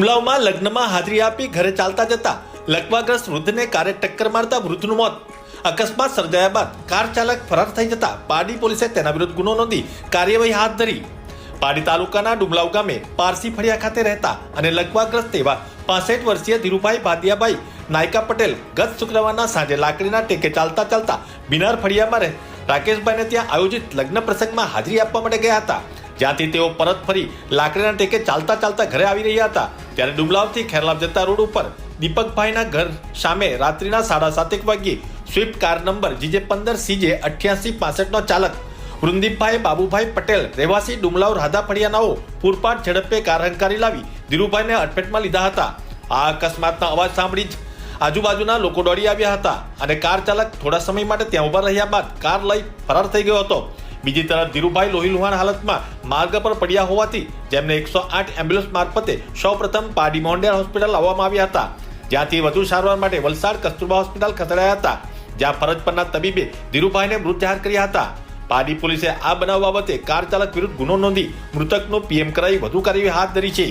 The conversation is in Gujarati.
હુમલાઓમાં લગ્નમાં હાજરી આપી ઘરે ચાલતા જતા લકવાગ્રસ્ત વૃદ્ધને કારે ટક્કર મારતા વૃદ્ધનું મોત. અકસ્માત સર્જાયા બાદ કાર ચાલક ફરાર થઈ જતા પારડી પોલીસે તેના વિરુદ્ધ ગુનો નોંધી કાર્યવાહી હાથ ધરી. પારડી તાલુકાના ડુમલાવ ગામે પારસી ફળિયા ખાતે રહેતા અને લકવાગ્રસ્ત એવા પાસઠ વર્ષીય ધીરુભાઈ ભાદિયાભાઈ નાયકા પટેલ ગત શુક્રવારના સાંજે લાકડીના ટેકે ચાલતા ચાલતા બિનાર ફળિયામાં રાકેશભાઈને ત્યાં આયોજિત લગ્ન પ્રસંગમાં હાજરી આપવા માટે ગયા હતા. જ્યાંથી તેઓ પરત ફરી લાકડીના ટેકે ચાલતા ચાલતા ઘરે આવી રહ્યા હતા, ત્યારે ડુમલાવથી ખેરલાબ જતા રોડ ઉપર દીપકભાઈના ઘર સામે રાત્રિના સાડા સાતેક વાગ્યે સ્વિફ્ટ કાર નંબર જીજે પંદર સીજે અઠ્યાસી પાસઠનો ચાલક વૃંદીપભાઈ બાબુભાઈ પટેલ, રહેવાસી ડુમલાવ રાધા પૂરપાટ ઝડપે કાર હંકારી લાવી ધીરુભાઈને અડફેટમાં લીધા હતા. આ અકસ્માતના અવાજ સાંભળી જ આજુબાજુના લોકો દોડી આવ્યા હતા અને કાર ચાલક થોડા સમય માટે ત્યાં ઊભા રહ્યા બાદ કાર લઈ ફરાર થઈ ગયો હતો. બીજી તરફ ધીરુભાઈ લોહી લુહાણ હાલતમાં માર્ગ પર પડ્યા હોવાથી જેમને એકસો આઠ એમ્બ્યુલન્સ મારફતે સૌપ્રથમ પાડી મોન્ડેર હોસ્પિટલ લાવવામાં આવ્યા હતા. જ્યાંથી વધુ સારવાર માટે વલસાડ કસ્તુરબા હોસ્પિટલ ખસેડાયા હતા. જ્યાં ફરજ પરના તબીબે ધીરુભાઈને મૃત જાહેર કર્યા હતા. પાડી પોલીસે આ બનાવ બાબતે કાર ચાલક વિરુદ્ધ ગુનો નોંધી મૃતકનો પીએમ કરાવી વધુ કાર્યવાહી હાથ ધરી છે.